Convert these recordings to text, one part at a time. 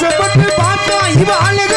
ஆசைப்பட்டு பார்த்தா இவ அழகான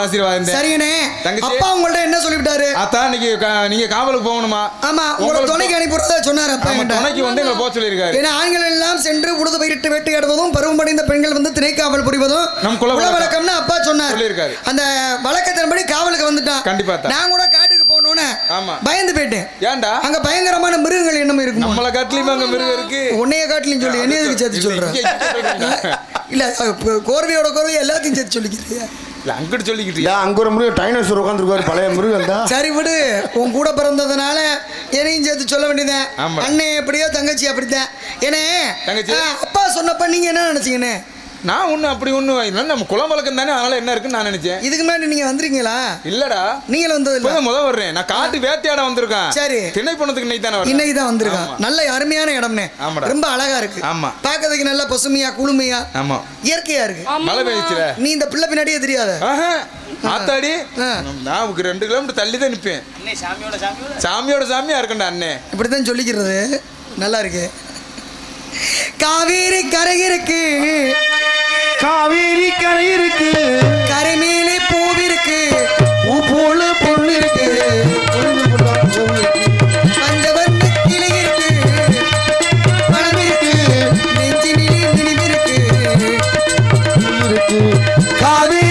ஆசீர்வாதம். சரிங்கண்ணே. அப்பா உங்கள்ட்ட என்ன சொல்லிவிட்டாரு அதான் இன்னைக்கு நீங்க காவலுக்கு போகணுமா ஆமா உங்களை துணைக்கு அனுப்பிடுறதா சொன்னார் அப்பா துணைக்கு வந்து எங்களை போக சொல்லியிருக்காரு ஏன்னா ஆண்கள் எல்லாம் சென்று உழுது பயிரிட்டு வேட்டையாடுவதும் பருவம் அடைந்த பெண்கள் வந்து திணைக்காவல் புரிவதும் நம் குல குல வழக்கம். வழக்கம்னு அப்பா சொன்னார் சொல்லியிருக்காரு. அந்த வழக்கத்தின்படி காவலுக்கு வந்துட்டான் கண்டிப்பா. நான் கூட காட்டுக்கு போகணும்னு ஆமா. பயந்து போயிட்டேன் ஏன்டா அங்க பயங்கரமான மிருகங்கள் என்னமோ இருக்குமா நம்மள காட்டுலயும் அங்க மிருகம் இருக்கு உன்னைய காட்டிலும் சொல்லி என்ன எதுக்கு சேர்த்து சொல்றேன். இல்ல கோர்வையோட கோர்வை எல்லாத்தையும் சேர்த்து சொல்லிக்கிறியா இல்ல அங்கிட்டு சொல்லிக்கிட்டு இல்ல அங்க ஒரு முருகன் டைனோசர் உட்காந்துருக்காரு பழைய முருகன் தான் சரி விடு உன் கூட பிறந்ததுனால என்னையும் சேர்த்து சொல்ல வேண்டியதேன் ஆமா. அண்ணன் எப்படியோ தங்கச்சி அப்படித்தான் ஏனே தங்கச்சி. அப்பா சொன்னப்ப நீங்க என்ன நினைச்சீங்கண்ணே நான் ஒண்ணு அப்படி ஒண்ணு இல்லை நம்ம குலம் வழக்கம் தானே அதனால என்ன இருக்குன்னு நான் நினைச்சேன். இதுக்கு முன்னாடி நீங்க வந்திருக்கீங்களா? இல்லடா. நீங்களும் வந்தது இல்ல இப்பதான் முத வர்றேன். நான் காட்டு வேட்டையாட வந்திருக்கேன். சரி. திணை பண்ணதுக்கு இன்னைக்கு தானே வரேன் இன்னைக்கு தான் வந்திருக்கான். நல்ல அருமையான இடம்னே. ஆமாடா. ரொம்ப அழகா இருக்கு. ஆமா. பார்க்கறதுக்கு நல்ல பசுமையா குளுமையா ஆமா. இயற்கையா இருக்கு. மழை பெய்யுச்சுல. நீ இந்த பிள்ளை பின்னாடியே தெரியாத. ஆஹா, ஆத்தாடி. நான் உனக்கு ரெண்டு கிலோமீட்டர் தள்ளி தான் நிற்பேன் சாமியோட சாமியா இருக்கண்டா அண்ணே. இப்படித்தான் சொல்லிக்கிறது. நல்லா இருக்கு. காவேரி கரை இருக்கு. காவேரி கரை இருக்கு. கரை மேலே பூவிருக்கு பூ போல பொண்ணு இருக்கு. பொண்ணு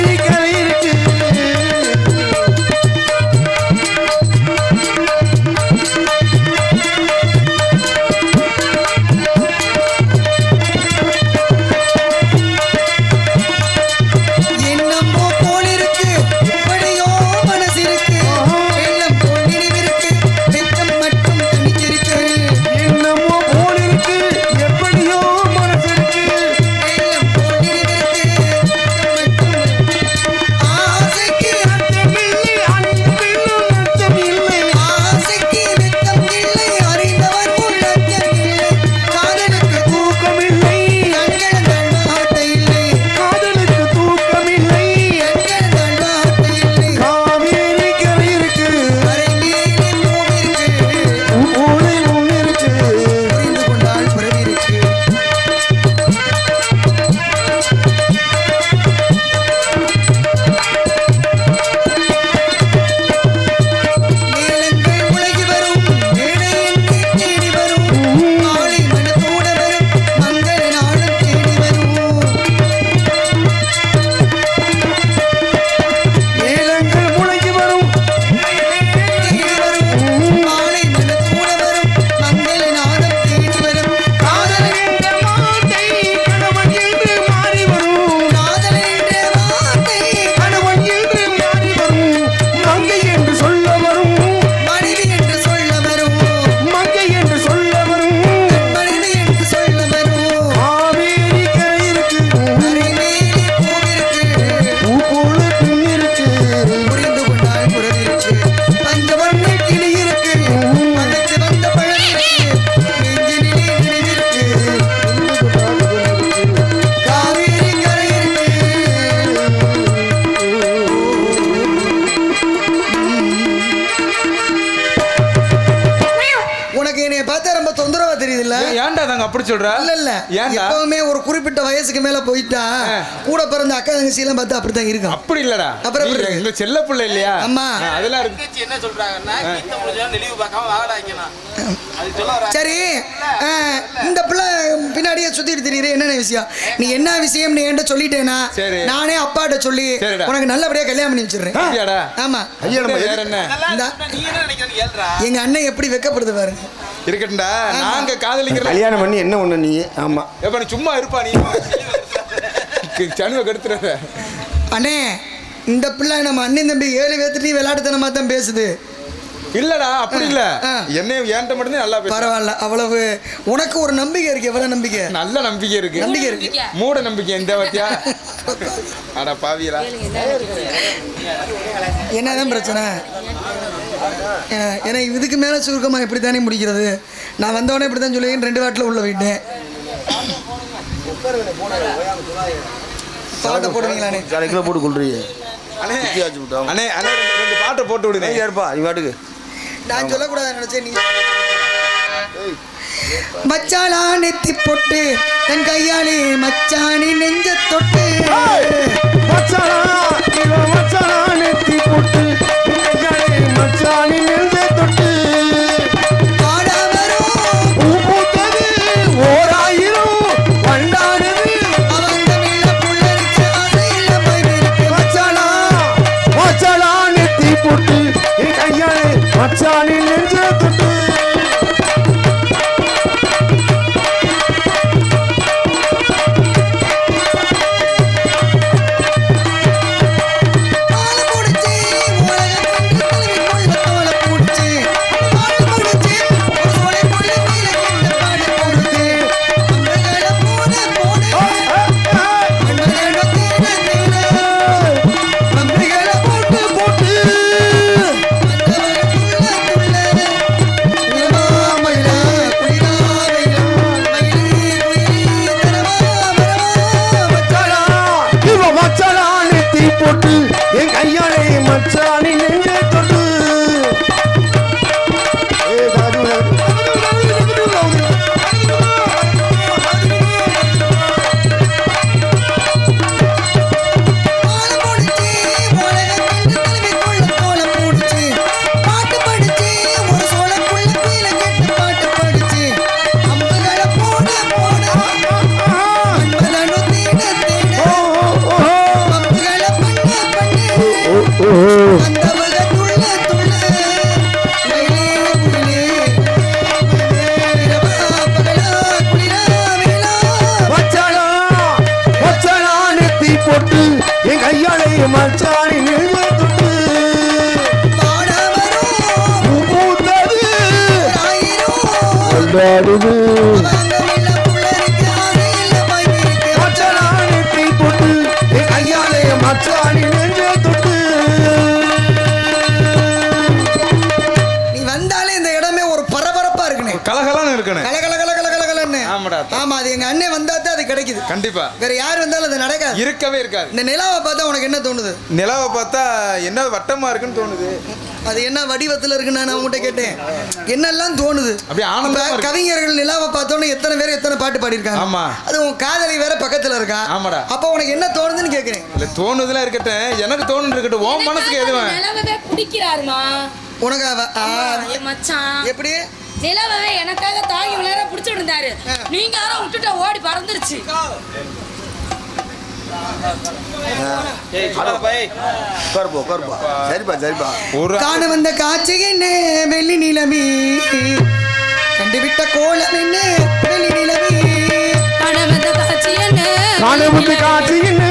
சொல்ற? இல்ல இல்ல எப்பவுமே ஒரு குறிப்பிட்ட வயசுக்கு மேல போயிட்டா கூட பிறந்த அக்கா தங்கச்சி எல்லாம் பார்த்தா அப்படித்தான் இருக்கும். அப்படி இல்லடா. அப்புறம்? எங்க செல்ல பிள்ளை இல்லையா? ஆமா. அதெல்லாம் இருக்கு. என்ன சொல்றாங்கன்னா நெளிவு பார்க்காம வாடா வைக்கணும் அது சொல்ல வர சரி. இந்த பிள்ளை பின்னாடியே சுத்திட்டு திரியிற என்னென்ன விஷயம்? நீ என்ன விஷயம் நீ என்கிட்ட சொல்லிட்டேனா. நானே அப்பாட்ட சொல்லி. உனக்கு நல்லபடியா கல்யாணம் பண்ணி வச்சிடுறேன்? ஆமா. ஐயா நம்ம வேற என்ன? இந்தா. நீ என்ன நினைக்கிறேன்னு கேளுடா. எங்க அண்ணன் எப்படி வெக்கப்படுது பாருங்க. இருக்கட்டும்டா. நாங்க காதலிக்கிறோம். கல்யாணம் பண்ணி என்ன ஒண்ணு நீ ஆமா. எப்ப நீ சும்மா இருப்பா நீ? சனுவை கெடுத்துறத. அண்ணே இந்த பிள்ளை நம்ம அண்ணன் தம்பி ஏழு பேர்த்துட்டையும் விளையாட்டுத்தனமா தான் பேசுது. இல்லடா அப்படி இல்ல. ஆ. என்னைய ஏன்ட்ட மட்டும் நல்லா பேச பரவாயில்ல அவ்வளவு உனக்கு ஒரு நம்பிக்கை இருக்கு எவ்வளவு நம்பிக்கை? நல்ல நம்பிக்கை இருக்கு. நம்பிக்கை. இருக்கு மூட நம்பிக்கை இந்த வாத்தியா? அட பாவியலா என்னதான் பிரச்சனை? ஏன்னா இதுக்கு மேலே சுருக்கமாக இப்படி தானே முடிக்கிறது? நான் வந்தவொடனே இப்படி தான் சொல்லுவேன் ரெண்டு வாட்டில் உள்ள போயிட்டேன். பாட்டை போடுவீங்களானே அரை கிலோ போட்டு கொள்றீங்க. அண்ணே ரெண்டு- பாட்டை போட்டு நீ பாட்டுக்கு. நான் சொல்லக்கூடாது நினைச்சேன் நீ மச்சாலா நெத்தி பொட்டு தன் கையாலே மச்சானி நெஞ்ச தொட்டு பூத்தது ஆயிரம் கொண்டாடுது. ஆமாடா. ஆமா அது எங்க அண்ணன் வந்தா தான் அது கிடைக்குது. கண்டிப்பா. வேற யார் வந்தாலும் அது நடக்காது. இருக்கவே இருக்காது. இந்த நிலாவை பார்த்தா உனக்கு என்ன தோணுது? நிலாவை பார்த்தா என்ன வட்டமா இருக்குன்னு தோணுது. அது என்ன வடிவத்துல இருக்குன்னு நான் உங்ககிட்ட கேட்டேன். என்னெல்லாம் தோணுது? இப்ப இருக்கு. கவிஞர்கள் நிலாவை பார்த்தோன்னே எத்தனை பேர் எத்தனை பாட்டு பாடியிருக்காங்க? ஆமா. அது உன் காதலி வேற பக்கத்துல இருக்கா? ஆமாடா. அப்ப உனக்கு என்ன தோணுதுன்னு கேக்குறேன். இல்ல தோணுதுலாம் இருக்கட்டும். எனக்கு தோணுது இருக்கட்டும். உன் மனசுக்கு எதுவும் பிடிக்கிறாருமா? உனக்கு எப்படி? நிலவவே எனக்காக தாங்கி விளையாட பிடிச்சு இருந்தாரு நீங்க யாரும் விட்டுட்ட ஓடி பறந்துருச்சு. காண வந்த காட்சி என்ன வெள்ளி நிலவி? கண்டுவிட்ட கோலம் என்ன வெள்ளி நிலவி. காட்சி என்ன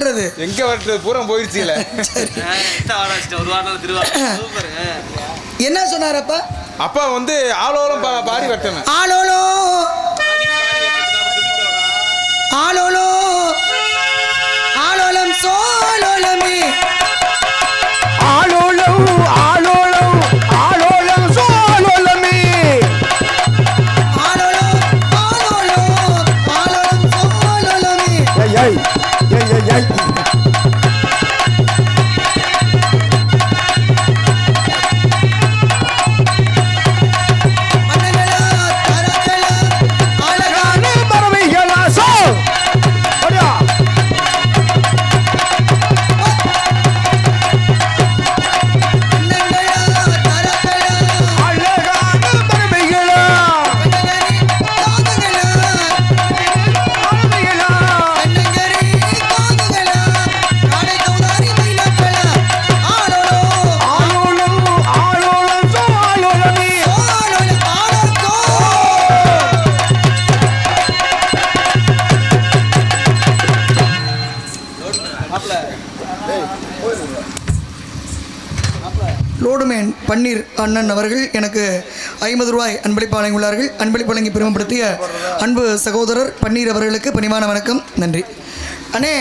எங்க விரட்டுறது எங்க வரட்டு பூரா திருவாரூர். சூப்பர். என்ன சொன்னாரப்பா? அப்பா வந்து ஆளோலம் பா- பாடி வெட்டணும். ஆலோலோ. ஆலோலோ. ஆலோலம் சோலோலமே. ஆலோலம் ஆலோலம் ஆலோலம் சோலோலமே. ஆலோலோ ஆலோலோ ஆலோலம் சோலோலமே. ஏய். லோடுமேன் பன்னீர் அண்ணன் அவர்கள் எனக்கு ஐம்பது ரூபாய் அன்பளிப்பு வழங்கியுள்ளார்கள் அன்பளிப்பு வழங்கி பெருமைப்படுத்திய அன்பு சகோதரர் பன்னீர் அவர்களுக்கு பணிவான வணக்கம் நன்றி அண்ணே?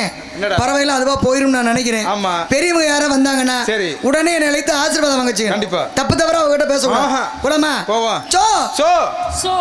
பறவைலாம் அதுவா போயிரும் நான் நினைக்கிறேன் ஆமா. பெரியவங்க யாரும் வந்தாங்கன்னா சரி. உடனே என்னை அழைத்து ஆசீர்வாதம் வாங்கச்சு கண்டிப்பா. தப்பு தவிர அவங்ககிட்ட ஆஹா. குலமா போவோம். So so so